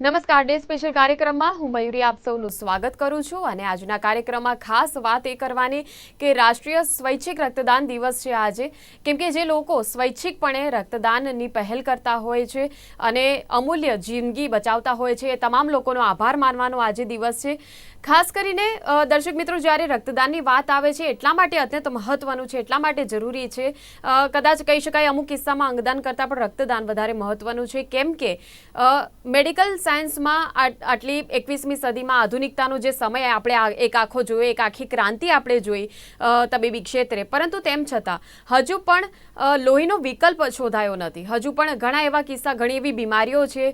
નમસ્કાર, day special કાર્યક્રમમાં હું મયુરી આપ સૌનું સ્વાગત કરું છું અને આજના કાર્યક્રમમાં ખાસ વાત એ કરવાની કે રાષ્ટ્રીય સ્વૈચ્છિક રક્તદાન દિવસ છે આજે. કેમ કે જે લોકો સ્વૈચ્છિકપણે રક્તદાનની પહેલ કરતા હોય છે અને અમૂલ્ય જિંદગી બચાવતા હોય છે, એ તમામ લોકોનો આભાર માનવાનો આજે દિવસ છે. ખાસ કરીને દર્શક મિત્રો, જ્યારે રક્તદાનની વાત આવે છે, એટલા માટે અત્યંત મહત્વનું છે, એટલા માટે જરૂરી છે. કદાચ કહી શકાય અમુક કિસ્સામાં અંગદાન કરતાં પણ રક્તદાન વધારે મહત્વનું છે. કેમ કે મેડિકલ સાયન્સમાં આટ- આટલી એકવીસમી સદીમાં આધુનિકતાનો જે સમય આપણે એક આખો જોયો, એક આખી ક્રાંતિ આપણે જોઈ તબીબી ક્ષેત્રે. પરંતુ તેમ છતાં, હજુ પણ લોહીનો વિકલ્પ શોધાયો નથી. હજુ પણ ઘણા એવા કિસ્સા, ઘણી એવી બીમારીઓ છે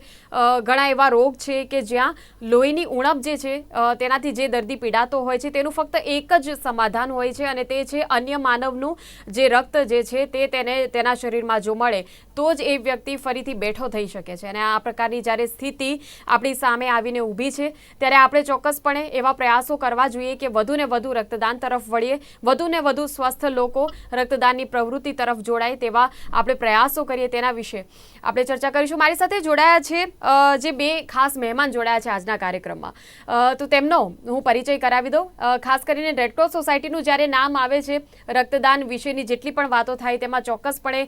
ઘણા એવા રોગ છે કે જ્યાં લોહીની ઉણપ જે છે તેનાથી જે દર્દી પીડાતો હોય છે, તેનું ફક્ત એક જ સમાધાન હોય છે અને તે છે અન્ય માનવનું જે રક્ત જે છે, તે તેને તેના શરીરમાં જો મળે તો જ એ વ્યક્તિ ફરીથી બેઠો થઈ શકે છે અને આ પ્રકારની જ્યારે સ્થિતિ આપણી સામે આવીને ઊભી છે, ત્યારે આપણે ચોક્કસપણે એવા પ્રયાસો કરવા જોઈએ કે વધુ ને વધુ રક્તદાન તરફ વળીએ વધુ ને વધુ સ્વસ્થ લોકો રક્તદાનની પ્રવૃત્તિ તરફ જોડાય તેવા આપણે પ્રયાસો કરીએ તેના વિશે આપણે ચર્ચા કરીશું. મારી સાથે જોડાયા છે જે બે ખાસ મહેમાન જોડાયા છે આજના કાર્યક્રમમાં. તો તેમનો હું પરિચય કરાવી દઉં. ખાસ કરીને રેડક્રોસ સોસાયટીનું જ્યારે નામ આવે છે રક્તદાન વિશેની જેટલી પણ વાતો થાય તેમાં ચોક્કસપણે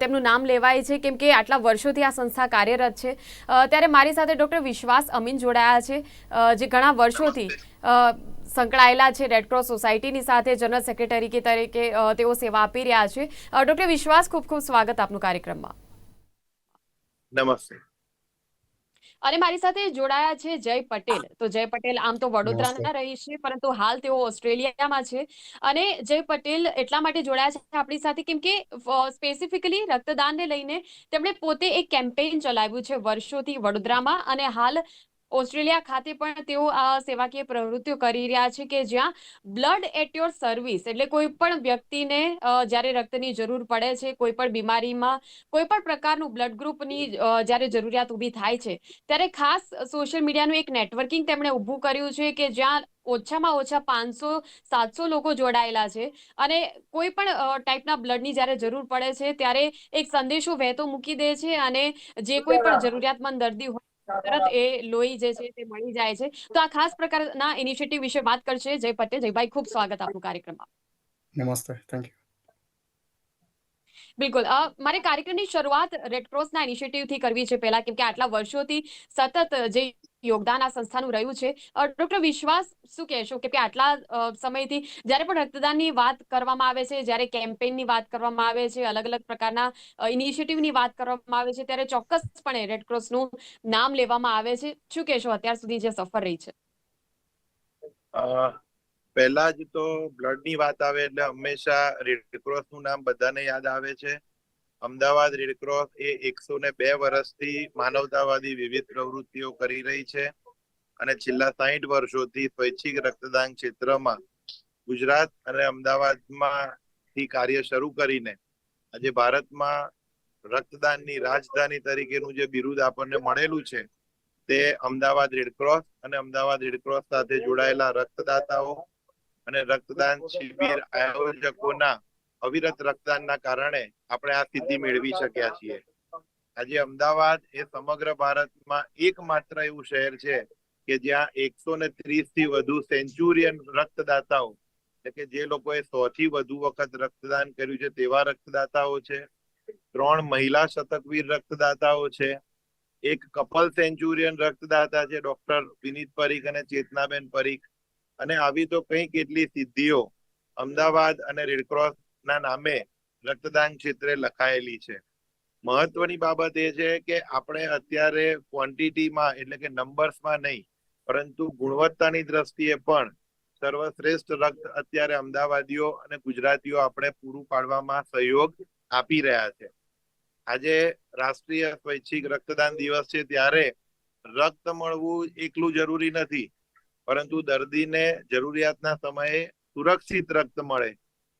તેમનું નામ લેવાય છે, કેમ કે આટલા વર્ષોથી આ સંસ્થા કાર્યરત છે. ત્યારે મારી સાથે ડૉક્ટર વિશ્વાસ અમીન જોડાયા છે જે ઘણા વર્ષોથી સંકળાયેલા છે રેડક્રોસ સોસાયટીની સાથે જનરલ સેક્રેટરી કે તરીકે તેઓ સેવા આપી રહ્યા છે. ડૉક્ટર વિશ્વાસ, ખૂબ ખૂબ સ્વાગત આપનું કાર્યક્રમમાં. નમસ્તે. અને મારી સાથે જોડાયા છે જય પટેલ. તો જય પટેલ આમ તો વડોદરાના રહી છે પરંતુ હાલ તેઓ ઓસ્ટ્રેલિયામાં છે. અને જય પટેલ એટલા માટે જોડાયા છે આપણી સાથે કેમ કે સ્પેસિફિકલી રક્તદાનને લઈને તેમણે પોતે એક કેમ્પેઇન ચલાવ્યું છે વર્ષોથી વડોદરામાં. અને હાલ ઓસ્ટ્રેલિયા ખાતે પણ તેઓ આ સેવાકીય પ્રવૃત્તિઓ કરી રહ્યા છે કે જ્યાં બ્લડ એટ યોર સર્વિસ એટલે કોઈ પણ વ્યક્તિને જ્યારે રક્તની જરૂર પડે છે કોઈ પણ બીમારીમાં કોઈ પણ પ્રકારનું બ્લડ ગ્રુપની જ્યારે જરૂરિયાત ઊભી થાય છે ત્યારે ખાસ સોશિયલ મીડિયાનું એક નેટવર્કિંગ તેમણે ઊભું કર્યું છે કે જ્યાં ઓછામાં ઓછા પાંચસો સાતસો લોકો જોડાયેલા છે અને કોઈ પણ ટાઈપના બ્લડની જ્યારે જરૂર પડે છે ત્યારે એક સંદેશો વહેતો મૂકી દે છે અને જે કોઈ પણ જરૂરિયાતમંદ દર્દી હોય તરત એ લોહી જે છે તે મળી જાય છે. તો આ ખાસ પ્રકારના ઇનિશિયેટિવ વિશે વાત કરશે જય પટેલ. જયભાઈ, ખૂબ સ્વાગત આપનું કાર્યક્રમમાં. નમસ્તે. થેન્ક યુ બિલકુલ. મારે કાર્યક્રમની શરૂઆત રેડક્રોસના ઇનિશિયેટિવથી કરવી છે પહેલા, કેમ કે આટલા વર્ષોથી સતત જે યોગદાન આ સંસ્થાનું રહ્યું છે. ડોક્ટર વિશ્વાસ, શું કહેશો? કે આટલા સમયથી જ્યારે પણ રક્તદાનની વાત કરવામાં આવે છે, જ્યારે કેમ્પેઇનની વાત કરવામાં આવે છે અલગ અલગ પ્રકારના ઇનિશિયેટિવની વાત કરવામાં આવે છે, ત્યારે ચોક્કસપણે રેડક્રોસનું નામ લેવામાં આવે છે. શું કહેશો? અત્યાર સુધી જે સફર રહી છે. પહેલા જ તો બ્લડ વાત આવે એટલે હંમેશા રેડક્રોસનું નામ બધાને યાદ આવે છે. અમદાવાદ રેડક્રોસ એ એકસો ને બે વર્ષથી માનવતાવાદી વિવિધ પ્રવૃત્તિઓ કરી રહી છે અને છેલ્લા સાહીઠ વર્ષોથી સ્વૈચ્છિક રક્તદાન ક્ષેત્રમાં ગુજરાત અને અમદાવાદમાં થી કાર્ય શરૂ કરીને આજે ભારતમાં રક્તદાનની રાજધાની તરીકેનું જે બિરુદ આપણને મળેલું છે તે અમદાવાદ રેડક્રોસ અને અમદાવાદ રેડક્રોસ સાથે જોડાયેલા રક્તદાતાઓ અને રક્તદાન શિબિર આયોજકોના અવિરત રક્તદાનના કારણે આપણે આ સિદ્ધિ મેળવી શક્યા છીએ. આજે અમદાવાદ એ સમગ્ર ભારતમાં એકમાત્ર એવું શહેર છે કે જ્યાં એકસો ને ત્રીસથી વધુ સેન્ચુરિયન રક્તદાતાઓ, એટલે કે જે લોકોએ સો થી વધુ વખત રક્તદાન કર્યું છે તેવા રક્તદાતાઓ છે, ત્રણ મહિલા શતકવીર રક્તદાતાઓ છે, એક કપલ સેન્ચુરિયન રક્તદાતા છે ડોક્ટર વિનીત પરીખ અને ચેતનાબેન પરીખ. અને આવી તો કઈ કેટલી સિદ્ધિઓ અમદાવાદ અને રેડક્રોસ ના નામે રક્તદાન ક્ષેત્રે લખાયેલી છે. મહત્વની બાબત એ છે કે આપણે અત્યારે ક્વોન્ટિટીમાં એટલે કે નંબર્સમાં નહીં, પરંતુ ગુણવત્તાની દ્રષ્ટિએ પણ સર્વશ્રેષ્ઠ રક્ત અત્યારે અમદાવાદીઓ અને ગુજરાતીઓ આપણે પૂરું પાડવામાં સહયોગ આપી રહ્યા છે. આજે રાષ્ટ્રીય સ્વૈચ્છિક રક્તદાન દિવસ છે ત્યારે રક્ત મળવું એકલું જરૂરી નથી. પરંતુ દર્દીને જરૂરિયાતના સમયે સુરક્ષિત રક્ત મળે,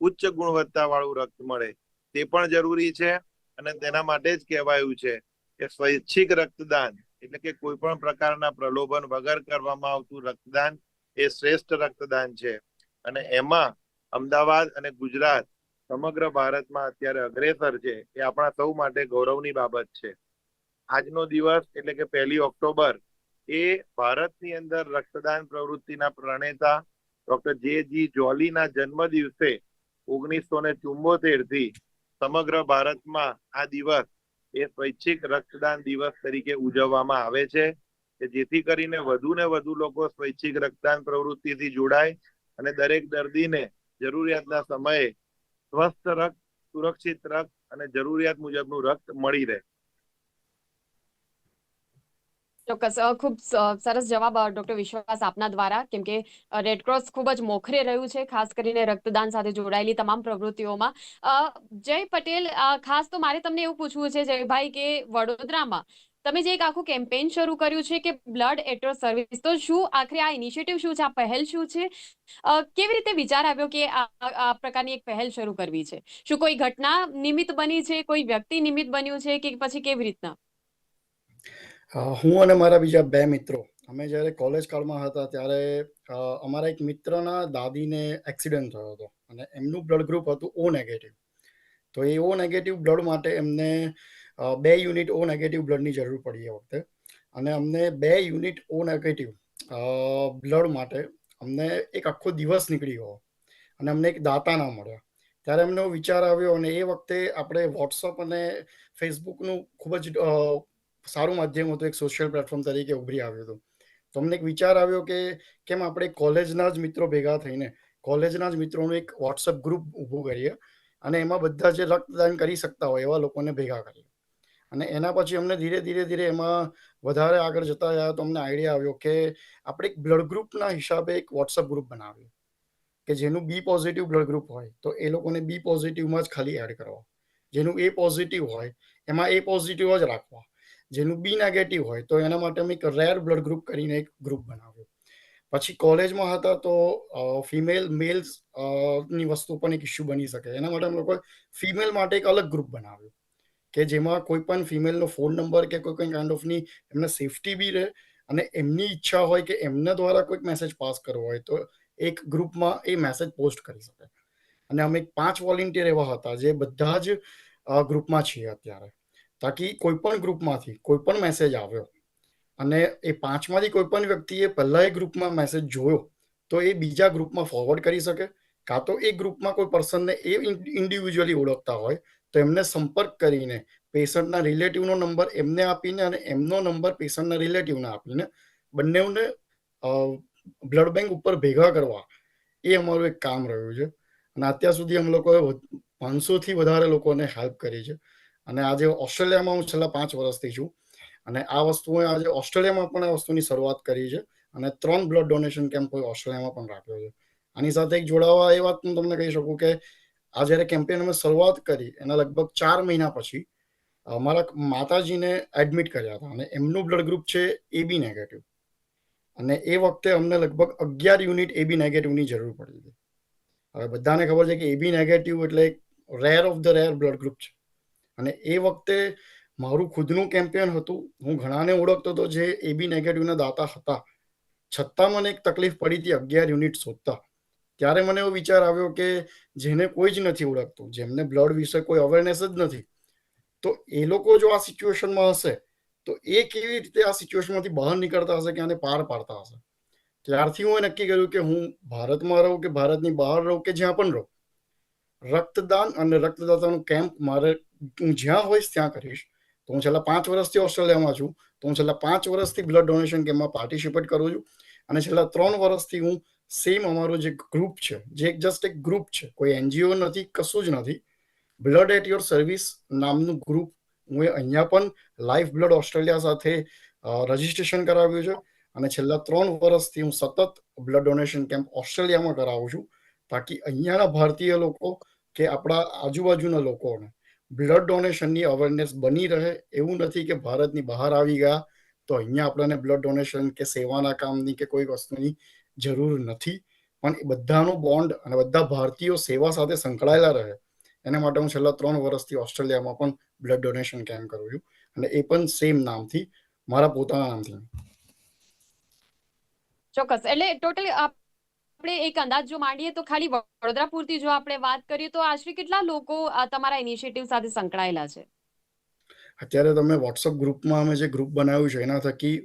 ઉચ્ચ ગુણવત્તા વાળું રક્ત મળે, તે પણ જરૂરી છે અને તેના માટે જ કહેવાયું છે કે સ્વૈચ્છિક રક્તદાન એટલે કે કોઈ પણ પ્રકારના પ્રલોભન વગર કરવામાં આવતું રક્તદાન એ શ્રેષ્ઠ રક્તદાન છે. અને એમાં અમદાવાદ અને ગુજરાત સમગ્ર ભારતમાં અત્યારે અગ્રેસર છે એ આપણા સૌ માટે ગૌરવની બાબત છે. આજનો દિવસ એટલે કે પહેલી ઓક્ટોબર એ ભારતની અંદર રક્તદાન પ્રવૃત્તિના પ્રણેતા ડોક્ટર જે જી જોલીના જન્મ દિવસે ઓગણીસો ને ચુમ્મોતેરથી સમગ્ર ભારતમાં આ દિવસ એ સ્વૈચ્છિક રક્તદાન દિવસ તરીકે ઉજવવામાં આવે છે કે જેથી કરીને વધુ ને વધુ લોકો સ્વૈચ્છિક રક્તદાન પ્રવૃત્તિથી જોડાય અને દરેક દર્દીને જરૂરિયાતના સમયે સ્વસ્થ રક્ત, સુરક્ષિત રક્ત અને જરૂરિયાત મુજબનું રક્ત મળી રહે. ચોક્કસ ખૂબ સરસ જવાબ ડોક્ટર વિશ્વાસ આપના દ્વારા. કેમ કે રેડક્રોસ ખૂબ જ મોખરે રહ્યું છે, ખાસ કરીને રક્તદાન સાથે જોડાયેલી તમામ પ્રવૃત્તિઓમાં. જય પટેલ ખાસ તો મારે તમને એવું પૂછવું છે, જયભાઈ, કે વડોદરામાં તમે જે એક આખું કેમ્પેન શરૂ કર્યું છે કે બ્લડ એટો સર્વિસ, તો શું આખરે આ ઇનિશિયેટિવ શું છે, આ પહેલ શું છે? કેવી રીતે વિચાર આવ્યો કે આ પ્રકારની એક પહેલ શરૂ કરવી છે? શું કોઈ ઘટના નિમિત્ત બની છે, કોઈ વ્યક્તિ નિમિત્ત બન્યું છે કે પછી કેવી રીતના? હું અને મારા બીજા બે મિત્રો, અમે જ્યારે કોલેજ કાળમાં હતા ત્યારે અમારા એક મિત્રના દાદીને એક્સિડન્ટ થયો હતો અને એમનું બ્લડ ગ્રુપ હતું ઓ નેગેટિવ તો એ ઓ નેગેટિવ બ્લડ માટે એમને બે યુનિટ ઓ નેગેટિવ બ્લડની જરૂર પડી એ વખતે. અને અમને બે યુનિટ ઓ નેગેટિવ બ્લડ માટે અમને એક આખો દિવસ નીકળી ગયો અને અમને એક દાતા ના મળ્યા. ત્યારે અમને વિચાર આવ્યો અને એ વખતે આપણે વોટ્સઅપ અને ફેસબુકનું ખૂબ જ સારું માધ્યમ હતું, એક સોશિયલ પ્લેટફોર્મ તરીકે ઉભરી આવ્યું હતું. તો અમને એક વિચાર આવ્યો કે કેમ આપણે કોલેજના જ મિત્રો ભેગા થઈને, કોલેજના જ મિત્રોનું એક વોટ્સઅપ ગ્રુપ ઊભું કરીએ અને એમાં બધા જે રક્તદાન કરી શકતા હોય એવા લોકોને ભેગા કરીએ. અને એના પછી અમને ધીરે ધીરે ધીરે એમાં વધારે આગળ જતા રહ્યા તો અમને આઈડિયા આવ્યો કે આપણે એક બ્લડ ગ્રુપના હિસાબે એક વોટ્સઅપ ગ્રુપ બનાવ્યું કે જેનું બી પોઝિટિવ બ્લડ ગ્રુપ હોય, તો એ લોકોને બી પોઝિટિવમાં જ ખાલી એડ કરવા જેનું એ પોઝિટિવ હોય, એમાં એ પોઝિટિવ જ રાખવા. જેનું બી નેગેટિવ હોય, તો એના માટે અમે એક રેર બ્લડ ગ્રુપ કરીને એક ગ્રુપ બનાવ્યું. પછી કોલેજમાં હતા તો ફિમેલ મેલ્સની વસ્તુ પણ એક ઇસ્યુ બની શકે. એના માટે અમે લોકોએ ફિમેલ માટે એક અલગ ગ્રુપ બનાવ્યું. કે જેમાં કોઈ પણ ફિમેલનો ફોન નંબર કે કોઈ કોઈ કાઇન્ડ ઓફની એમને સેફટી બી રહે અને એમની ઈચ્છા હોય કે એમના દ્વારા કોઈક મેસેજ પાસ કરવો હોય, તો એક ગ્રુપમાં એ મેસેજ પોસ્ટ કરી શકે. અને અમે પાંચ વોલેન્ટિયર એવા હતા જે બધા જ ગ્રુપમાં છીએ અત્યારે. તાકી કોઈ પણ ગ્રુપમાંથી કોઈ પણ મેસેજ આવ્યો અને એ પાંચમાંથી કોઈ પણ વ્યક્તિએ પહેલાં એ ગ્રુપમાં મેસેજ જોયો, તો એ બીજા ગ્રુપમાં ફોરવર્ડ કરી શકે. કાં તો એ ગ્રુપમાં કોઈ પર્સનને એ ઇન્ડિવિજ્યુઅલી ઓળખતા હોય, તો એમને સંપર્ક કરીને પેશન્ટના રિલેટિવનો નંબર એમને આપીને અને એમનો નંબર પેશન્ટના રિલેટિવને આપીને બંનેઓને બ્લડ બેંક ઉપર ભેગા કરવા. એ અમારું એક કામ રહ્યું છે. અને અત્યાર સુધી અમે લોકોએ પાંચસોથી વધારે લોકોને હેલ્પ કરી છે. અને આજે ઓસ્ટ્રેલિયામાં હું છેલ્લા પાંચ વર્ષથી છું. અને આ વસ્તુએ આજે ઓસ્ટ્રેલિયામાં પણ આ વસ્તુની શરૂઆત કરી છે. અને ત્રણ બ્લડ ડોનેશન કેમ્પ ઓસ્ટ્રેલિયામાં પણ રાખ્યો છે. આની સાથે એક જોડાવા એ વાત હું તમને કહી શકું કે આ જ્યારે કેમ્પેન અમે શરૂઆત કરી, એના લગભગ ચાર મહિના પછી અમારા માતાજીને એડમિટ કર્યા હતા. અને એમનું બ્લડ ગ્રુપ છે એબી નેગેટિવ અને એ વખતે અમને લગભગ અગિયાર યુનિટ એબી નેગેટિવની જરૂર પડી હતી. હવે બધાને ખબર છે કે એબી નેગેટિવ એટલે rare of the rare blood group છે. અને એ વખતે મારું ખુદનું કેમ્પેન હતું. હું ઘણાને ઓળખતો હતો જે એબી નેગેટિવના દાતા હતા. છતાં મને એક તકલીફ પડી હતી અગિયાર યુનિટ શોધતા. ત્યારે મને એવો વિચાર આવ્યો કે જેને કોઈ જ નથી ઓળખતું, જેમને બ્લડ વિશે કોઈ અવેરનેસ જ નથી, તો એ લોકો જો આ સિચ્યુએશનમાં હશે, તો એ કેવી રીતે આ સિચ્યુએશનમાંથી બહાર નીકળતા હશે કે આને પાર પાડતા હશે? ત્યારથી હું એ નક્કી કર્યું કે હું ભારતમાં રહું કે ભારતની બહાર રહું કે જ્યાં પણ રહું? રક્તદાન અને રક્તદાતાનું કેમ્પ મારે હું જ્યાં હોઈશ ત્યાં કરીશ. તો હું છેલ્લા પાંચ વર્ષથી ઓસ્ટ્રેલિયામાં છું. તો હું છેલ્લા પાંચ વર્ષથી બ્લડ ડોનેશન કેમ્પમાં પાર્ટિસિપેટ કરું છું. અને છેલ્લા ત્રણ વર્ષથી હું સેમ અમારું જે ગ્રુપ છે, જે એક જસ્ટ એક ગ્રુપ છે, કોઈ એનજીઓ નથી, કશું જ નથી. બ્લડ એટ યોર સર્વિસ નામનું ગ્રુપ હું અહીંયા પણ લાઈફ બ્લડ ઓસ્ટ્રેલિયા સાથે રજીસ્ટ્રેશન કરાવ્યું છે. અને છેલ્લા ત્રણ વર્ષથી હું સતત બ્લડ ડોનેશન કેમ્પ ઓસ્ટ્રેલિયામાં કરાવું છું. તાકી અહીંયાના ભારતીય લોકો કે આપણા આજુબાજુના લોકોને બ્લડ ડોનેશનની અવેરનેસ બની રહે, એવું નથી કે ભારતની બહાર આવી ગયા તો અહીંયા આપણને બ્લડ ડોનેશન કે સેવાના કામની કે કોઈ વસ્તુની જરૂર નથી. પણ એ બધાનો બોન્ડ અને બધા ભારતીયો સેવા સાથે સંકળાયેલા રહે. એના માટે હું છેલ્લા ત્રણ વર્ષથી ઓસ્ટ્રેલિયામાં પણ બ્લડ ડોનેશન કેમ્પ કરું છું. અને એ પણ સેમ નામથી, મારા પોતાના નામથી. ચોક્કસ. એટલે ટોટલી આપણે એક અંદાજ જો માંડીએ તો ખાલી વડોદરા પૂરતી જો આપણે વાત કરીએ તો આશરે કેટલા લોકો તમારા ઇનિશિયેટિવ સાથે સંકળાયેલા છે? અત્યારે તમે વોટ્સઅપ ગ્રુપમાં અમે જે ગ્રુપ બનાવ્યું છે, એના થકી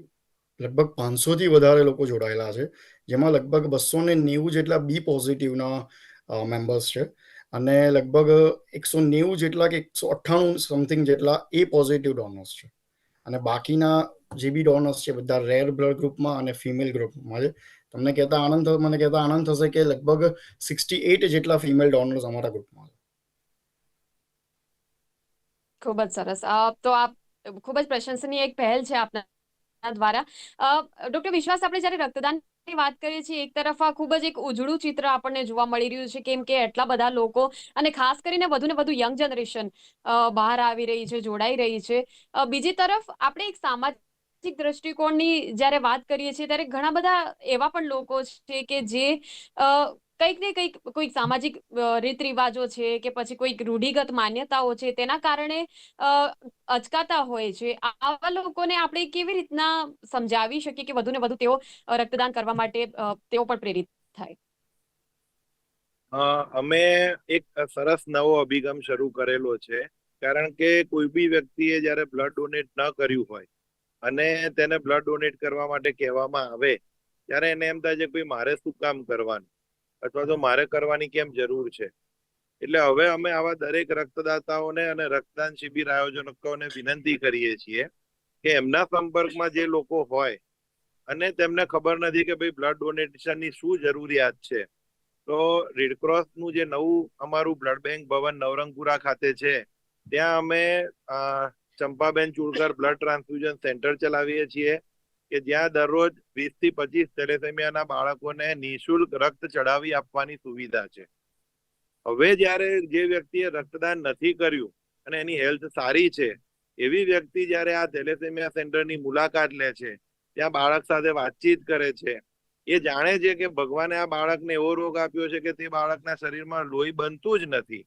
લગભગ પાંચસોથી વધારે લોકો જોડાયેલા છે, જેમાં લગભગ બસો ને નેવું જેટલા બી પોઝિટિવના મેમ્બર્સ છે, અને લગભગ એકસો નેવું જેટલા કે એકસો અઠ્ઠાણું સમથિંગ જેટલા એ પોઝિટિવ ડોનર્સ છે, અને બાકીના જે બી ડોનર્સ છે, બધા રેર બ્લડ ગ્રુપમાં અને ફિમેલ ગ્રુપમાં છે તમને કહેતા આનંદ મને કહેતા આનંદ થશે કે લગભગ સિક્સટી એટ જેટલા ફિમેલ ડોનર્સ અમારા ગ્રુપમાં ખૂબ જ સરસ. તો આપ, ખૂબ જ પ્રશંસનીય એક પહેલ છે આપના દ્વારા. ડોક્ટર વિશ્વાસ, આપણે જ્યારે રક્તદાન વાત કરીએ છીએ, એક તરફ આ ખૂબ જ એક ઉજળું ચિત્ર આપણને જોવા મળી રહ્યું છે, કેમ કે એટલા બધા લોકો અને ખાસ કરીને વધુ ને વધુ યંગ જનરેશન બહાર આવી રહી છે, જોડાઈ રહી છે. બીજી તરફ આપણે એક સામાજિક દ્રષ્ટિકોણની જ્યારે વાત કરીએ છીએ, ત્યારે ઘણા બધા એવા પણ લોકો છે કે જે કંઈક ને કંઈક, કોઈક સામાજિક રીત રિવાજો છે કે પછી કોઈક રૂઢિગત માન્યતાઓ છે, તેના કારણે અચકાતા હોય છે. આવા લોકોને આપણે કેવી રીતના સમજાવી શકીએ કે વધુ ને વધુ તેઓ રક્તદાન કરવા માટે તેઓ પણ પ્રેરિત થાય? અમે એક સરસ નવો અભિગમ શરૂ કરેલો છે. કારણ કે કોઈ બી વ્યક્તિએ જ્યારે બ્લડ ડોનેટ ન કર્યું હોય અને તેને બ્લડ ડોનેટ કરવા માટે કહેવામાં આવે, ત્યારે એને એમ થાય છે કે મારે શું કામ કરવાનું? અથવા તો મારે કરવાની કેમ જરૂર છે? એટલે હવે અમે આવા દરેક રક્તદાતાઓને અને રક્તદાન શિબિર આયોજકોને વિનંતી કરીએ છીએ કે એમના સંપર્કમાં જે લોકો હોય અને તેમને ખબર નથી કે ભાઈ બ્લડ ડોનેશનની શું જરૂરિયાત છે. તો રેડક્રોસનું જે નવું અમારું બ્લડ બેંક ભવન નવરંગપુરા ખાતે છે, ત્યાં અમે Champaben Chudkar blood transfusion centre ચલાવીએ છીએ કે જ્યાં દરરોજ વીસથી પચીસ થેલેસેમિયાના બાળકોને નિઃશુલ્ક રક્ત ચડાવી આપવાની સુવિધા છે. હવે જ્યારે જે વ્યક્તિએ રક્તદાન નથી કર્યું અને એની હેલ્થ સારી છે, એવી વ્યક્તિ જ્યારે આ થેલેસેમિયા સેન્ટરની મુલાકાત લે છે, ત્યાં બાળક સાથે વાતચીત કરે છે, એ જાણે છે કે ભગવાને આ બાળકને એવો રોગ આપ્યો છે કે તે બાળકના શરીરમાં લોહી બનતું જ નથી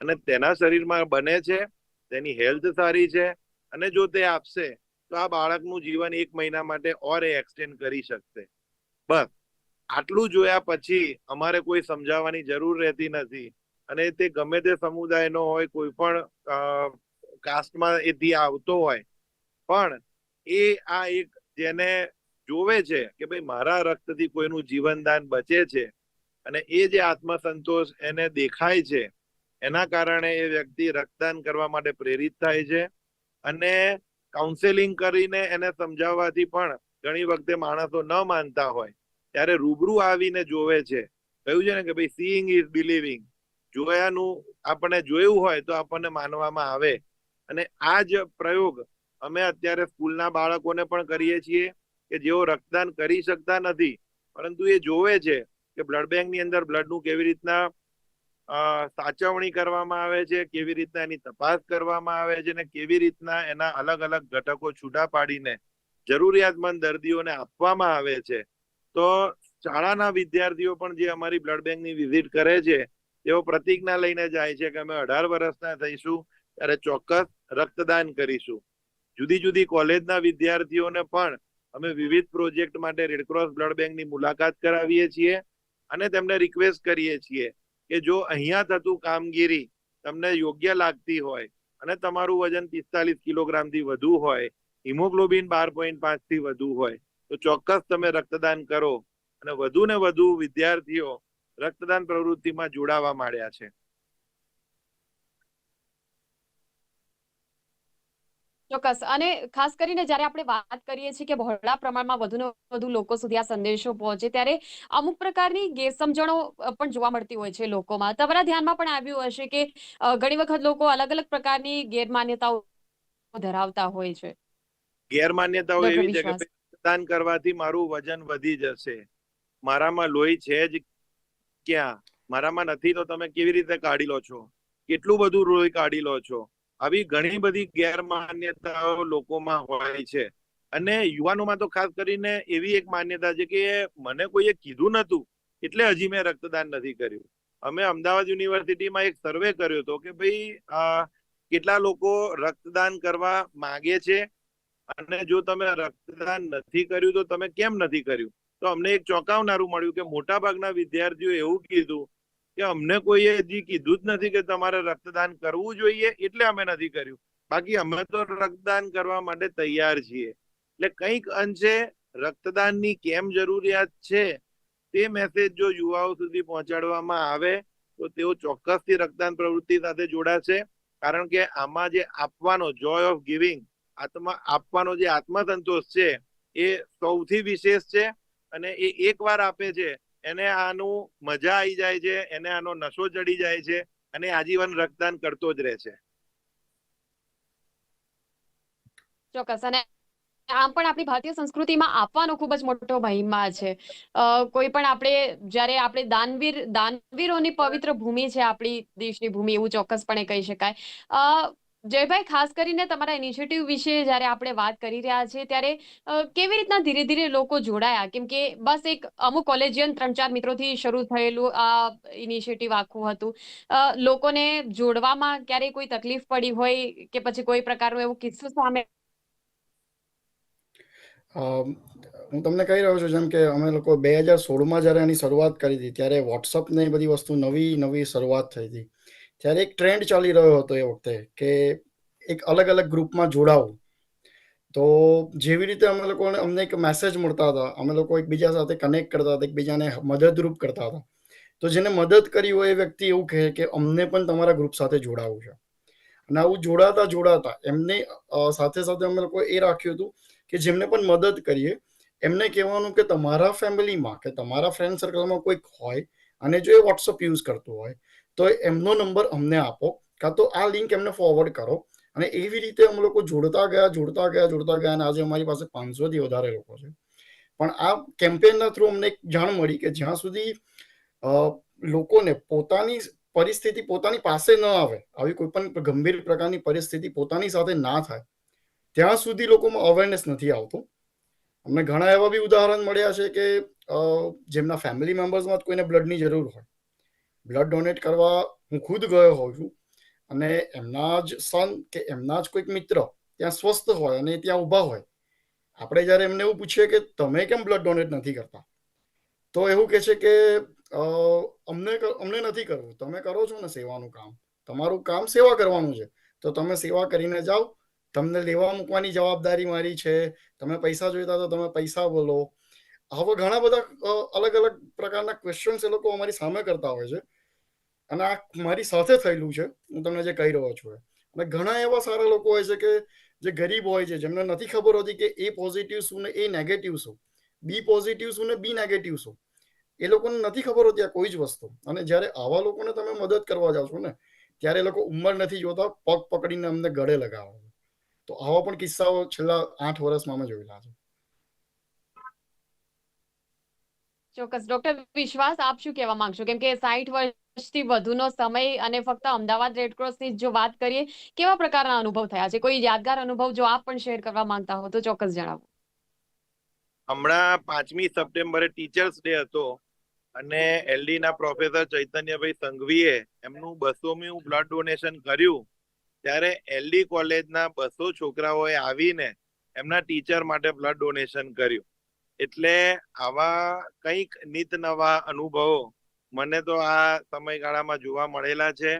અને તેના શરીરમાં બને છે તેની હેલ્થ સારી છે અને જો તે આપશે, તો આ બાળકનું જીવન એક મહિના માટે ઓર એ એક્સટેન્ડ કરી શકશે. બસ. આટલું જોયા પછી અમારે કોઈ સમજાવવાની જરૂર રહેતી નથી અને તે ગમે તે સમુદાયનો હોય, કોઈ પણ કાસ્ટમાં એથી આવતો હોય. પણ એ આ એક જેને જોવે છે કે ભાઈ મારા રક્તથી કોઈનું જીવનદાન બચે છે અને એ જે આત્મસંતોષ એને દેખાય છે એના કારણે એ વ્યક્તિ રક્તદાન કરવા માટે પ્રેરિત થાય છે અને કાઉન્સેલિંગ કરીને એને સમજાવવાથી પણ ઘણી વખતે માણસો ન માનતા હોય. ત્યારે રૂબરૂ આવીને જોવે છે. કહ્યું છે ને કે ભાઈ સીઈંગ ઇઝ બિલીવિંગ જોયાનું આપણે જોયું હોય તો આપણને માનવામાં આવે. અને આ જ પ્રયોગ અમે અત્યારે સ્કૂલના બાળકોને પણ કરીએ છીએ કે જેઓ રક્તદાન કરી શકતા નથી. પરંતુ એ જોવે છે કે બ્લડ બેંકની અંદર બ્લડનું કેવી રીતના સાચવણી કરવામાં આવે છે, કેવી રીતના એની તપાસ કરવામાં આવે છે અને કેવી રીતના એના અલગ અલગ ઘટકો છૂટા પાડીને જરૂરિયાતમંદ દર્દીઓને આપવામાં આવે છે. તો શાળાના વિદ્યાર્થીઓ પણ જે અમારી બ્લડ બેંકની વિઝિટ કરે છે, તેઓ પ્રતિજ્ઞા લઈને જાય છે કે અમે અઢાર વર્ષના થઈશું, ત્યારે ચોક્કસ રક્તદાન કરીશું. જુદી જુદી કોલેજના વિદ્યાર્થીઓને પણ અમે વિવિધ પ્રોજેક્ટ માટે રેડક્રોસ બ્લડ બેંકની મુલાકાત કરાવીએ છીએ અને તેમને રિક્વેસ્ટ કરીએ છીએ. કે જો અહીંયા થતું કામગીરી, તમને યોગ્ય લાગતી હોય અને તમારું વજન પિસ્તાલીસ કિલોગ્રામથી વધુ હોય, હિમોગ્લોબિન બાર પોઈન્ટ પાંચથી વધુ હોય, તો ચોક્કસ તમે રક્તદાન કરો અને વધુ ને વધુ વિદ્યાર્થીઓ રક્તદાન પ્રવૃત્તિમાં જોડાવા માંડ્યા છે. ચોક્કસ. અને ખાસ કરીને જ્યારે આપણે વાત કરીએ છીએ કે બહોળા પ્રમાણમાં વધુ ને વધુ લોકો સુધી આ સંદેશો પહોંચે ત્યારે અમુક પ્રકારની ગેરસમજણો પણ જોવા મળતી હોય છે લોકોમાં. તમારા ધ્યાનમાં પણ આવ્યું હશે કે ઘણી વખત લોકો અલગ અલગ પ્રકારની ગેરમાન્યતાઓ ધરાવતા હોય છે. ગેરમાન્યતાઓ એવી છે કે વિશ્વાસ. કરવાથી મારું વજન વધી જશે. મારામાં લોહી છે જ ક્યાં? મારામાં નથી તો તમે કેવી રીતે કાઢી લો છો? કેટલું બધું લોહી કાઢી લો છો? આવી ઘણી બધી ગેરમાન્યતાઓ લોકોમાં હોય છે. અને યુવાનોમાં તો ખાસ કરીને એવી એક માન્યતા છે કે મને કોઈએ કીધું નતું એટલે હજી મેં રક્તદાન નથી કર્યું. અમે અમદાવાદ યુનિવર્સિટીમાં એક સર્વે કર્યો હતો કે ભાઈ કેટલા લોકો રક્તદાન કરવા માંગે છે અને જો તમે રક્તદાન નથી કર્યું તો તમે કેમ નથી કર્યું? તો અમને એક ચોંકાવનારું મળ્યું કે મોટા ભાગના વિદ્યાર્થીઓ એવું કીધું કે અમને કોઈએ હજી કીધું જ નથી કે તમારે રક્તદાન કરવું જોઈએ એટલે અમે નથી કર્યું. બાકી અમે તો રક્તદાન કરવા માટે તૈયાર છીએ. એટલે કંઈક અંશે રક્તદાનની કેમ જરૂરિયાત છે તે મેસેજ જો યુવાઓ સુધી પહોંચાડવામાં આવે, તો તેઓ ચોક્કસથી રક્તદાન પ્રવૃત્તિ સાથે જોડાશે. કારણ કે આમાં જે આપવાનો જોય ઓફ ગિવિંગ આત્મા, આપવાનો જે આત્મસંતોષ છે, એ સૌથી વિશેષ છે અને એ એકવાર આપે છે એને આનું મજા આવી જાય છે, એને આનો નશો ચડી જાય છે, અને આજીવન રક્તદાન કરતો જ રહે છે. ચોક્કસ. અને આમ પણ આપણી ભારતીય સંસ્કૃતિમાં આપવાનો ખૂબ જ મોટો મહિમા છે. કોઈ પણ આપણે, જ્યારે આપણે દાનવીર, દાનવીરોની પવિત્ર ભૂમિ છે આપણી દેશની ભૂમિ, એવું ચોક્કસપણે કહી શકાય. જયભાઈ, ખાસ કરીને તમારા ઇનિશિયેટિવ વિશે જ્યારે આપણે વાત કરી રહ્યા છીએ, ત્યારે કેવી રીતના ધીરે ધીરે લોકો જોડાયા? કેમ કે બસ એક અમુક કોલેજિયન ત્રણ ચાર મિત્રોથી શરૂ થયેલું આ ઇનિશિયેટિવ આખું હતું. લોકોને જોડવામાં ક્યારેય કોઈ તકલીફ પડી હોય કે પછી કોઈ પ્રકારનો એવો કિસ્સો સામે હું તમને કહી રહ્યો છું, જેમ કે અમે લોકો બે હજાર સોળમાં જ્યારે એની શરૂઆત કરી હતી, ત્યારે વોટ્સઅપ ને બધી વસ્તુ નવી નવી શરૂઆત થઈ હતી. ત્યારે એક ટ્રેન્ડ ચાલી રહ્યો હતો એ વખતે કે એક અલગ અલગ ગ્રુપમાં જોડાવું તો જેવી રીતે અમે લોકોને અમને એક મેસેજ મળતા હતા, અમે લોકો એકબીજા સાથે કનેક્ટ કરતા હતા, એકબીજાને મદદરૂપ કરતા હતા. તો જેને મદદ કરી હોય એ વ્યક્તિ એવું કહે કે, અમને પણ તમારા ગ્રુપ સાથે જોડાવું છે. અને આવું જોડાતા જોડાતા એમને સાથે સાથે અમે લોકો એ રાખ્યું હતું કે જેમને પણ મદદ કરીએ, એમને કહેવાનું કે તમારા ફેમિલીમાં કે તમારા ફ્રેન્ડ સર્કલમાં કોઈક હોય અને જો એ વોટ્સઅપ યુઝ કરતું હોય તો એમનો નંબર અમને આપો, કાં તો આ લિંક એમને ફોરવર્ડ કરો. અને એવી રીતે અમે લોકો જોડતા ગયા જોડતા ગયા જોડતા ગયા અને આજે અમારી પાસે પાંચસોથી વધારે લોકો છે. પણ આ કેમ્પેનના થ્રુ અમને એક જાણ મળી કે જ્યાં સુધી લોકોને પોતાની પરિસ્થિતિ પોતાની પાસે ન આવે, આવી કોઈ પણ ગંભીર પ્રકારની પરિસ્થિતિ પોતાની સાથે ના થાય, ત્યાં સુધી લોકોમાં અવેરનેસ નથી આવતું. અમને ઘણા એવા બી ઉદાહરણ મળ્યા છે કે જેમના ફેમિલી મેમ્બર્સમાં કોઈને બ્લડની જરૂર હોય. બ્લડ ડોનેટ કરવા હું ખુદ ગયો હોઉં છું. અને એમના જ સન કે એમના જ કોઈક મિત્ર ત્યાં સ્વસ્થ હોય અને ત્યાં ઊભા હોય. આપણે જ્યારે એમને એવું પૂછીએ કે તમે કેમ બ્લડ ડોનેટ નથી કરતા? તો એવું કહે છે કે અમને અમને નથી કરવું. તમે કરો છો ને સેવાનું કામ. તમારું કામ સેવા કરવાનું છે. તો તમે સેવા કરીને જાઓ. તમને લેવા મૂકવાની જવાબદારી મારી છે. તમે પૈસા જોઈતા તો તમે પૈસા બોલો. આવા ઘણા બધા અલગ અલગ પ્રકારના ક્વેશ્ચન્સ એ લોકો અમારી સામે કરતા હોય છે. અને આ મારી સાથે થયેલું છે. હું તમને જે કહી રહ્યો છું અને ઘણા એવા સારા લોકો હોય છે કે જે ગરીબ હોય છે, જેમને નથી ખબર હોતી કે એ પોઝિટિવ શું ને એ નેગેટિવ શું. બી પોઝિટિવ શું ને બી નેગેટિવ શું. એ લોકોને નથી ખબર હોતી આ કોઈ જ વસ્તુ. અને જ્યારે આવા લોકોને તમે મદદ કરવા જાઓ છો ને, ત્યારે એ લોકો ઉંમર નથી જોતા, પગ પકડીને અમને ગળે લગાવે તો આવા પણ કિસ્સાઓ છેલ્લા આઠ વર્ષમાં અમે જોયેલા છે. ચોક્કસ. ડોક્ટર વિશ્વાસ આપ શું કહેવા માંગશો? કેમ કે સાઠ વર્ષથી વધુનો સમય અને ફક્ત અમદાવાદ રેડક્રોસની જો વાત કરીએ, કેવા પ્રકારના અનુભવ થયા છે? કોઈ યાદગાર અનુભવ જો આપ પણ શેર કરવા માંગતા હો તો ચોક્કસ જણાવો. હમણાં પાંચમી સપ્ટેમ્બરે ટીચર્સ ડે હતો અને એલડી ના પ્રોફેસર ચૈતન્યભાઈ સંઘવીએ એમનું બસોમી બ્લડ ડોનેશન કર્યું. ત્યારે એલડી કોલેજના બસો છોકરાઓએ આવીને એમના ટીચર માટે બ્લડ ડોનેશન કર્યું. એટલે આવા કંઈક નિત નવા અનુભવો મને તો આ સમયગાળામાં જોવા મળેલા છે.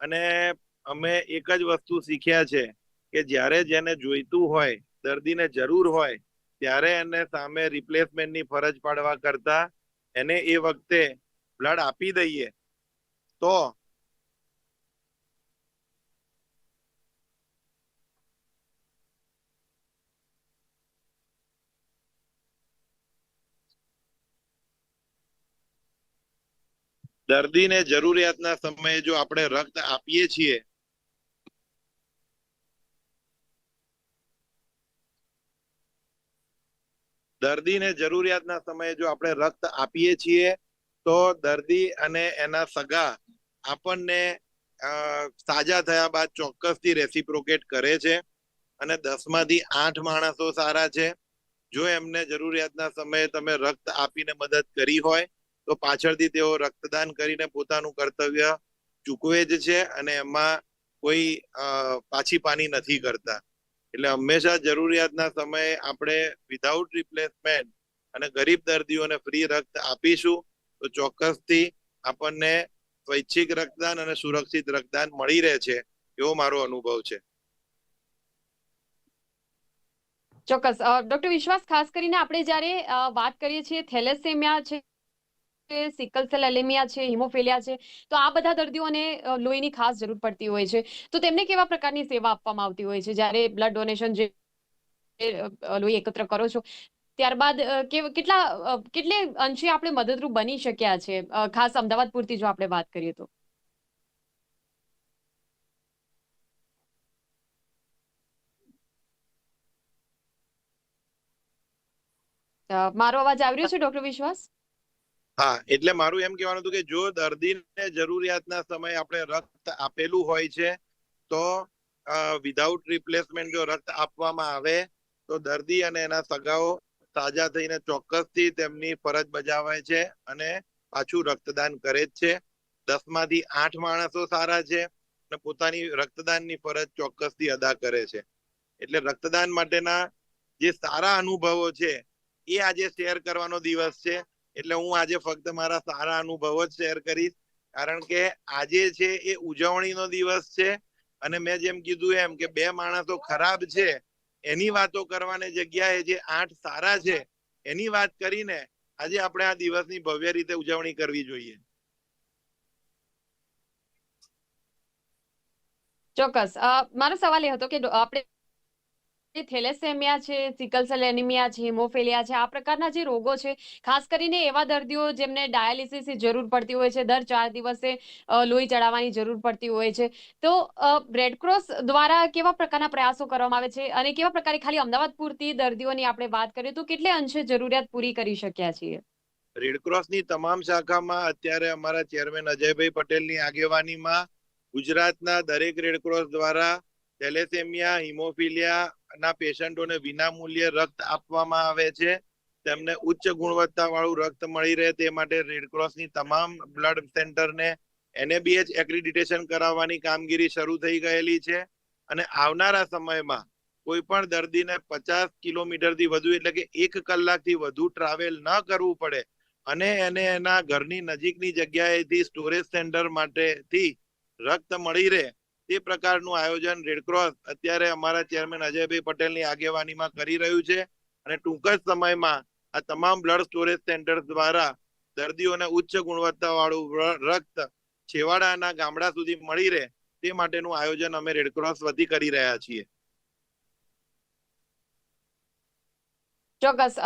અને અમે એક જ વસ્તુ શીખ્યા છે કે જ્યારે જેને જોઈતું હોય, દર્દીને જરૂર હોય, ત્યારે એને સામે રિપ્લેસમેન્ટની ફરજ પાડવા કરતા એને એ વખતે બ્લડ આપી દઈએ તો દર્દીને જરૂરિયાતના સમયે જો આપણે રક્ત આપીએ છીએ, દર્દીને જરૂરિયાતના સમયે જો આપણે રક્ત આપીએ છીએ, તો દર્દી અને એના સગા આપણને સાજા થયા બાદ ચોક્કસથી રેસિપ્રોકેટ કરે છે અને દસમાંથી આઠ માણસો સારા છે. જો એમને જરૂરિયાતના સમયે તમે રક્ત આપીને મદદ કરી હોય તો પાછળથી તેઓ રક્તદાન કરીને પોતાનું કર્તવ્ય ચૂકવે જ છે અને એમાં કોઈ પાછી પાની નથી કરતા. એટલે હંમેશા જરૂરિયાતના સમયે આપણે વિધાઉટ રિપ્લેસમેન્ટ અને ગરીબ દર્દીઓને ફ્રી રક્ત આપીશું, તો ચોક્કસથી આપણને સ્વૈચ્છિક રક્તદાન અને સુરક્ષિત રક્તદાન મળી રહે છે, એવો મારો અનુભવ છે. ચોક્કસ. ડોક્ટર વિશ્વાસ, ખાસ કરીને આપણે જ્યારે વાત કરીએ છીએ થેલેસેમિયા છે સિકલ સેલ એલેમિયા છે, હિમોફેલિયા છે, તો આ બધા દર્દીઓને લોહીની ખાસ જરૂર પડતી હોય છે. તો તેમને કેવા પ્રકારની સેવા આપવામાં આવતી હોય છે? જ્યારે બ્લડ ડોનેશન જે લોહી એકત્ર કરો છો, ત્યારબાદ કેટલા કેટલે અંશે આપણે મદદરૂપ બની શક્યા છે? ખાસ અમદાવાદ પૂરતી જો આપણે વાત કરીએ તો. મારો અવાજ આવી રહ્યો છે, ડોક્ટર વિશ્વાસ? હા, એટલે મારું એમ કહેવાનું હતું કે જો દર્દીને જરૂરિયાતના સમયે આપણે રક્ત આપેલું હોય છે, તો વિધાઉટ રિપ્લેસમેન્ટ જો રક્ત આપવામાં આવે, તો દર્દી અને એના સગાઓ તાજા થઈને ચોક્કસથી તેમની ફરજ બજાવે છે અને પાછું રક્તદાન કરે જ છે. દસમાંથી આઠ માણસો સારા છે અને પોતાની રક્તદાનની ફરજ ચોક્કસથી અદા કરે છે. એટલે રક્તદાન માટેના જે સારા અનુભવો છે, એ આજે શેર કરવાનો દિવસ છે. એટલે હું આજે ફક્ત મારા સારા અનુભવો જ શેર કરીશ. કારણ કે આજે છે એ ઉજવણીનો દિવસ છે અને મેં જેમ કીધું એમ કે બે માણસો ખરાબ છે, એની વાતો કરવાની જગ્યાએ જે આઠ સારા છે, એની વાત કરીને આજે આપણે આ દિવસની ભવ્ય રીતે ઉજવણી કરવી જોઈએ. ચોક્કસ. મારો સવાલ એ હતો કે આપણે જે થેલેસેમિયા છે, સિકલ સેલ એનિમિયા છે, હિમોફેલિયા છે, આ પ્રકારના જે રોગો છે, ખાસ કરીને એવા દર્દીઓ જેમને ડાયાલિસિસની જરૂર પડતી હોય છે, દર ચાર દિવસે લોહી ચડાવવાની જરૂર પડતી હોય છે. તો રેડક્રોસ દ્વારા કેવા પ્રકારના પ્રયાસો કરવામાં આવે છે અને કેવા પ્રકારે ખાલી અમદાવાદ પૂરતી દર્દીઓની આપણે વાત કરીએ તો કેટલે અંશે જરૂરિયાત પૂરી કરી શક્યા છીએ? રેડક્રોસની તમામ શાખામાં અત્યારે અમારા ચેરમેન અજયભાઈ પટેલની આગેવાનીમાં ગુજરાતના દરેક રેડક્રોસ દ્વારા થેલેસેમિયા, હિમોફિલિયા ના પેશન્ટોને વિનામૂલ્યે રક્ત આપવામાં આવે છે. તેમને ઉચ્ચ ગુણવત્તા વાળું રક્ત મળી રહે તે માટે રેડક્રોસની તમામ બ્લડ સેન્ટરને એનએબીએચ એક્રિડિટેશન કરાવવાની કામગીરી શરૂ થઈ ગયેલી છે. અને આવનારા સમયમાં કોઈ પણ દર્દીને પચાસ કિલોમીટરથી વધુ એટલે કે એક કલાકથી વધુ ટ્રાવેલ ન કરવું પડે અને એને એના ઘરની નજીકની જગ્યાએથી સ્ટોરેજ સેન્ટર માટેથી રક્ત મળી રહે તે પ્રકારનું આયોજન રેડક્રોસ અત્યારે અમારા ચેરમેન અજયભાઈ પટેલની આગેવાનીમાં કરી રહ્યું છે અને ટૂંક જ સમયમાં આ તમામ બ્લડ સ્ટોરેજ સેન્ટર દ્વારા દર્દીઓને ઉચ્ચ ગુણવત્તા વાળું રક્ત છેવાડાના ગામડા સુધી મળી રહે તે માટેનું આયોજન અમે રેડક્રોસ વતી કરી રહ્યા છીએ. ચોક્કસ.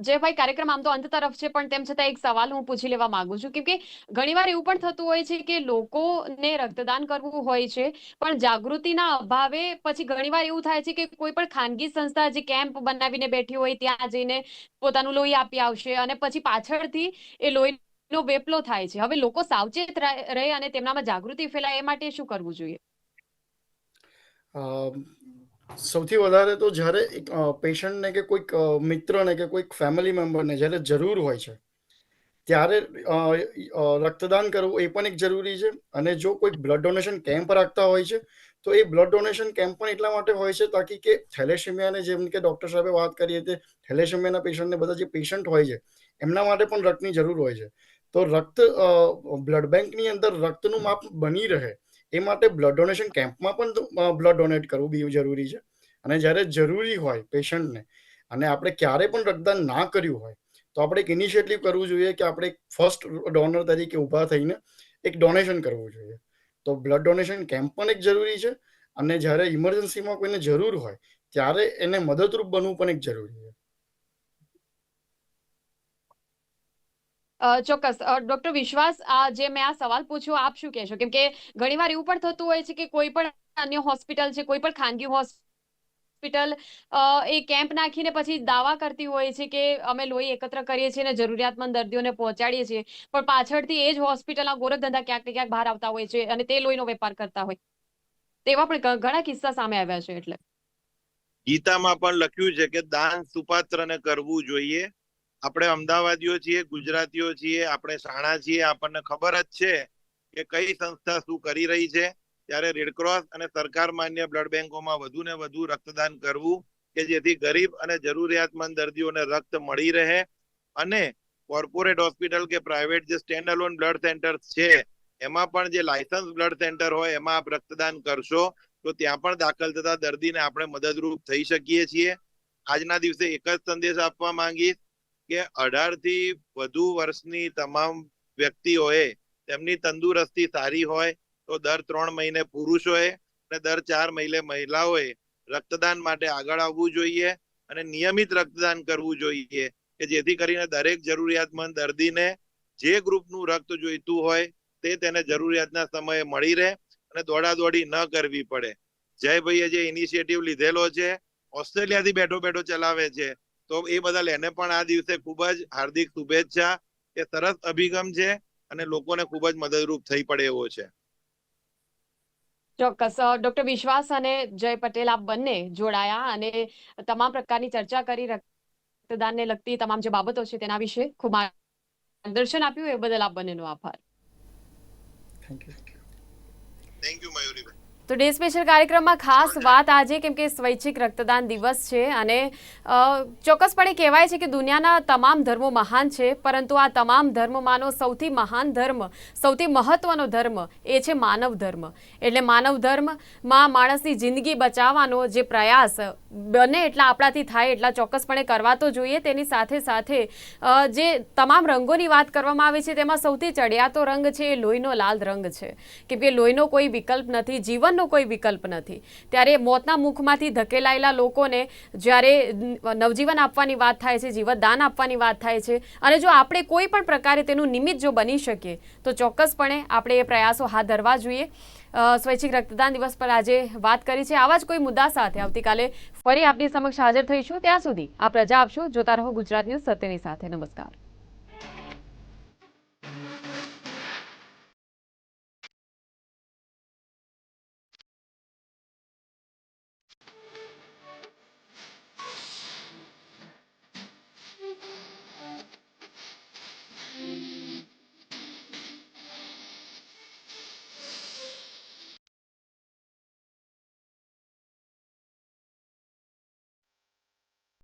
જે ભાઈ કાર્યક્રમ આમ તો અંત તરફ છે, પણ તેમ છતાં એક સવાલ હું પૂછી લેવા માંગુ છું કેમ કે ઘણીવાર એવું પણ થતું હોય છે કે લોકોને રક્તદાન કરવું હોય છે, પણ જાગૃતિના અભાવે પછી ઘણીવાર એવું થાય છે કે કોઈ પણ ખાનગી સંસ્થા જે કેમ્પ બનાવીને બેઠી હોય ત્યાં જઈને પોતાનું લોહી આપી આવશે અને પછી પાછળથી એ લોહીનો વેપલો થાય છે. હવે લોકો સાવચેત રહે અને તેમનામાં જાગૃતિ ફેલાય એ માટે શું કરવું જોઈએ? સૌથી વધારે તો જ્યારે એક પેશન્ટને કે કોઈક મિત્રને કે કોઈક ફેમિલી મેમ્બરને જ્યારે જરૂર હોય છે, ત્યારે રક્તદાન કરવું એ પણ એક જરૂરી છે. અને જો કોઈ બ્લડ ડોનેશન કેમ્પ રાખતા હોય છે, તો એ બ્લડ ડોનેશન કેમ્પ પણ એટલા માટે હોય છે તાકી કે થેલેસેમિયાને જેમ કે ડૉક્ટર સાહેબે વાત કરી હતી થેલેસેમિયાના પેશન્ટને બધા જે પેશન્ટ હોય છે, એમના માટે પણ રક્તની જરૂર હોય છે. તો રક્ત બ્લડ બેંકની અંદર રક્તનું માપ બની રહે એ માટે બ્લડ ડોનેશન કેમ્પમાં પણ બ્લડ ડોનેટ કરવું બી જરૂરી છે. અને જ્યારે જરૂરી હોય પેશન્ટને, અને આપણે ક્યારે પણ રક્તદાન ના કર્યું હોય, તો આપણે એક ઇનિશિયેટિવ કરવું જોઈએ કે આપણે ફર્સ્ટ ડોનર તરીકે ઊભા થઈને એક ડોનેશન કરવું જોઈએ. તો બ્લડ ડોનેશન કેમ્પ પણ એક જરૂરી છે, અને જ્યારે ઇમરજન્સીમાં કોઈને જરૂર હોય, ત્યારે એને મદદરૂપ બનવું પણ એક જરૂરી છે. ચોક્કસ. ડોક્ટર વિશ્વાસ, આ જે મેં આ સવાલ પૂછ્યો, આપ શું કહેશો? કેમ કે ઘણીવાર એવું પણ થતું હોય છે કે કોઈ પણ અન્ય હોસ્પિટલ છે, કોઈ પણ ખાનગી હોસ્પિટલ એ કેમ્પ નાખીને પછી દાવા કરતી હોય છે કે અમે લોહી એકત્ર કરીએ છીએ અને જરૂરિયાતમંદ દર્દીઓને પહોંચાડીએ છીએ. પણ પાછળથી એ જ હોસ્પિટલના ગોરખધંધા ક્યાંક ને ક્યાંક બહાર આવતા હોય છે અને તે લોહીનો વેપાર કરતા હોય. તેવા પણ ઘણા કિસ્સા સામે આવ્યા છે એટલે. ગીતામાં પણ લખ્યું છે કે દાન સુપાત્રને કરવું જોઈએ. આપણે અમદાવાદીઓ છીએ, ગુજરાતીઓ છીએ, આપણે શાણા છીએ, આપણને ખબર જ છે કે કઈ સંસ્થા શું કરી રહી છે. ત્યારે રેડક્રોસ અને સરકાર માન્ય બ્લડ બેંકોમાં વધુ ને વધુ રક્તદાન કરવું કે જેથી ગરીબ અને જરૂરિયાતમંદ દર્દીઓને રક્ત મળી રહે અને કોર્પોરેટ હોસ્પિટલ કે પ્રાઇવેટ જે સ્ટેન્ડ અલોન બ્લડ સેન્ટર છે, એમાં પણ જે લાયસન્સ બ્લડ સેન્ટર હોય, એમાં આપ રક્તદાન કરશો, તો ત્યાં પણ દાખલ થતા દર્દીને આપણે મદદરૂપ થઈ શકીએ છીએ. આજના દિવસે એક જ સંદેશ આપવા માંગીશ. કે અઢારથી વધુ વર્ષની તમામ વ્યક્તિઓએ તેમની તંદુરસ્તી સારી હોય તો દર ત્રણ મહિને પુરુષોએ અને દર ચાર મહિને મહિલાઓએ રક્તદાન માટે આગળ આવવું જોઈએ અને નિયમિત રક્તદાન કરવું જોઈએ કે જેથી કરીને દરેક જરૂરિયાતમંદ દર્દીને જે ગ્રુપનું રક્ત જોઈતું હોય તે તેને જરૂરિયાતના સમયે મળી રહે અને દોડાદોડી ન કરવી પડે. જય ભાઈએ જે ઇનિશિયેટિવ લીધેલો છે, ઓસ્ટ્રેલિયાથી બેઠો બેઠો ચલાવે છે. તો એ બદલ એને પણ આ દિવસે ખૂબ જ હાર્દિક શુભેચ્છા એ સરસ અભિગમ છે અને લોકોને ખૂબ જ મદદરૂપ થઈ પડે એવો છે. ચોક્કસ. ડોક્ટર વિશ્વાસ અને જય પટેલ આપ બંને જોડાયા અને તમામ પ્રકારની ચર્ચા કરી રક્તદાનને લગતી તમામ જે બાબતો છે તેના વિશે ખૂબ માર્ગદર્શન આપ્યું એ બદલ આપ બંનેનો આભાર. થેન્ક યુ થેન્ક યુ તો ડે સ્પેશિયલ કાર્યક્રમમાં ખાસ વાત આજે કેમ કે સ્વૈચ્છિક રક્તદાન દિવસ છે અને ચોક્કસપણે કહેવાય છે કે દુનિયાના તમામ ધર્મો મહાન છે, પરંતુ આ તમામ ધર્મમાંનો સૌથી મહાન ધર્મ, સૌથી મહત્વનો ધર્મ એ છે માનવ ધર્મ. એટલે માનવ ધર્મમાં માણસની જિંદગી બચાવવાનો જે પ્રયાસ બને એટલા આપણાથી થાય એટલા ચોક્કસપણે કરવા તો જોઈએ. તેની સાથે સાથે જે તમામ રંગોની વાત કરવામાં આવે છે તેમાં સૌથી ચડિયાતો રંગ છે એ લોહીનો લાલ રંગ છે. કેમ કે લોહીનો કોઈ વિકલ્પ નથી. જીવનનો કોઈ વિકલ્પ નથી. ત્યારે મોતના મુખમાંથી ધકેલાયેલા લોકોને જ્યારે નવજીવન આપવાની વાત થાય છે જીવતદાન આપવાની વાત થાય છે, અને જો આપણે કોઈ પણ પ્રકારે તેનું નિમિત્ત જો બની શકીએ, તો ચોક્કસપણે આપણે એ પ્રયાસો હાથ ધરવા જોઈએ. સ્વૈચ્છિક રક્તદાન દિવસ પર આજે વાત કરી છે. આવા જ કોઈ મુદ્દા સાથે આવતીકાલે ફરી આપની સમક્ષ હાજર થઈશું. ત્યાં સુધી આપ રજા આપશો. જોતા રહો ગુજરાત ન્યૂઝ સત્યની સાથે. નમસ્કાર.